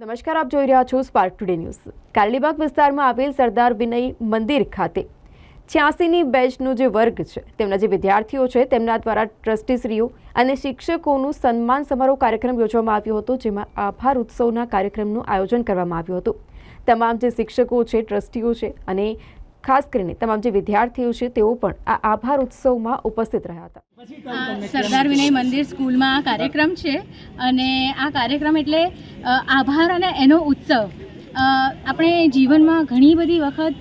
નમસ્કાર, આપ જોઈ રહ્યા છો સ્પાર્ક ટુડે ન્યૂઝ કાલીબાગ વિસ્તારમાં આવેલ સરદાર વિનય મંદિર ખાતે છ્યાસીની બેચનો જે વર્ગ છે, તેમના જે વિદ્યાર્થીઓ છે, તેમના દ્વારા ટ્રસ્ટીશ્રીઓ અને શિક્ષકોનું સન્માન સમારોહ કાર્યક્રમ યોજવામાં આવ્યો હતો, જેમાં આભાર ઉત્સવના કાર્યક્રમનું આયોજન કરવામાં આવ્યું હતું. તમામ જે શિક્ષકો છે, ટ્રસ્ટીઓ છે અને ખાસ કરીને તમામ જે વિદ્યાર્થીઓ છે તેઓ પણ આ આભાર ઉત્સવમાં ઉપસ્થિત રહ્યા હતા. સરદાર વિનય મંદિર સ્કૂલમાં આ કાર્યક્રમ છે અને આ કાર્યક્રમ એટલે આભાર અને એનો ઉત્સવ. આપણે જીવનમાં ઘણી બધી વખત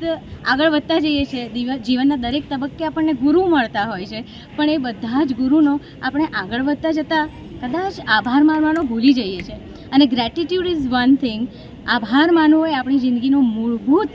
આગળ વધતા જઈએ છીએ. દીવ- જીવનના દરેક તબક્કે આપણને ગુરુ મળતા હોય છે. પણ એ બધા જ ગુરુનો આપણે આગળ વધતા જતાં કદાચ આભાર માનવાનો ભૂલી જઈએ છીએ. અને ગ્રેટિટ્યૂડ ઇઝ વન થિંગ આભાર માનવો એ આપણી જિંદગીનો મૂળભૂત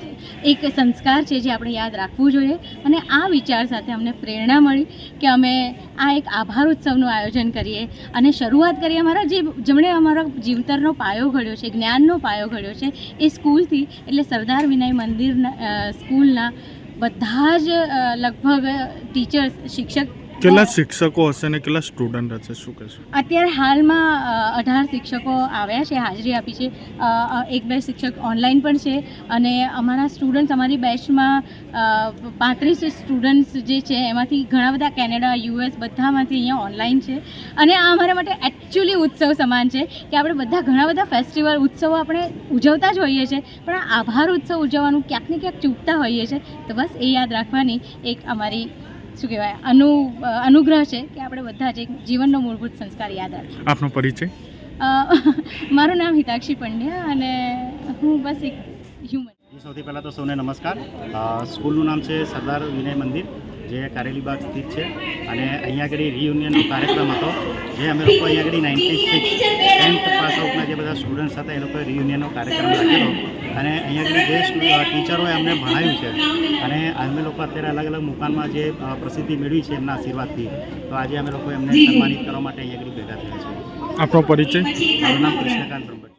એક સંસ્કાર છે જે આપણે યાદ રાખવું જોઈએ. અને આ વિચાર સાથે અમને પ્રેરણા મળી કે અમે આ એક આભાર ઉત્સવનું આયોજન કરીએ. અને શરૂઆત કરીએ, અમારા જે જેમણે અમારા જીવતરનો પાયો ઘડ્યો છે, જ્ઞાનનો પાયો ઘડ્યો છે, એ સ્કૂલથી, એટલે સરદાર વિનય મંદિરના સ્કૂલના બધા જ લગભગ ટીચર્સ, શિક્ષક કેટલા શિક્ષકો હશે ને કેટલા સ્ટુડન્ટ હશે? શું કહેશો? અત્યારે હાલમાં અઢાર શિક્ષકો આવ્યા છે, હાજરી આપી છે. એક બે શિક્ષક ઓનલાઈન પણ છે અને અમારા સ્ટુડન્ટ્સ અમારી બેચમાં પાંત્રીસ સ્ટુડન્ટ્સ જે છે એમાંથી ઘણા બધા કેનેડા, યુએસ બધામાંથી અહીંયા ઓનલાઈન છે. અને આ અમારા માટે એકચ્યુઅલી ઉત્સવ સમાન છે કે આપણે બધા ઘણા બધા ફેસ્ટિવલ ઉત્સવો આપણે ઉજવતા જ હોઈએ છીએ, પણ આભાર ઉત્સવ ઉજવવાનું ક્યાંક ને ક્યાંક ચૂકતા હોઈએ છીએ. તો બસ એ યાદ રાખવાની એક અમારી શું કહેવાય અનુ અનુગ્રહ છે કે આપણે બધા જ એક જીવનનો મૂળભૂત સંસ્કાર યાદ રાખીએ. આપનો પરિચય? મારું નામ હિતાક્ષી પંડ્યા અને હું બસ એક હ્યુમન જી સૌથી પહેલાં તો સૌને નમસ્કાર. સ્કૂલનું નામ છે સરદાર વિનય મંદિર. જે કારેલીબાગ સ્થિત છે. અને અહીંયા આગળ રિયુનિયનનો કાર્યક્રમ હતો જે અમે લોકો અહીંયા આગળ નાઇન્ટી સિક્સ ટેન્થ પાસ આઉટના જે બધા સ્ટુડન્ટ્સ હતા એ લોકોએ રિયુનિયનનો કાર્યક્રમ રાખેલો. અને અહીંયા આગળ જે ટીચરોએ અમને ભણાવ્યું છે. અને અમે લોકો અત્યારે અલગ અલગ મુકાનમાં જે પ્રસિદ્ધિ મેળવી છે એમના આશીર્વાદથી તો આજે અમે લોકો એમને સન્માનિત કરવા માટે અહીંયા આગળ ભેગા થયા છે. આપણો પરિચય? મારું નામ કૃષ્ણકાંત બ્રહ્મભટ્ટ.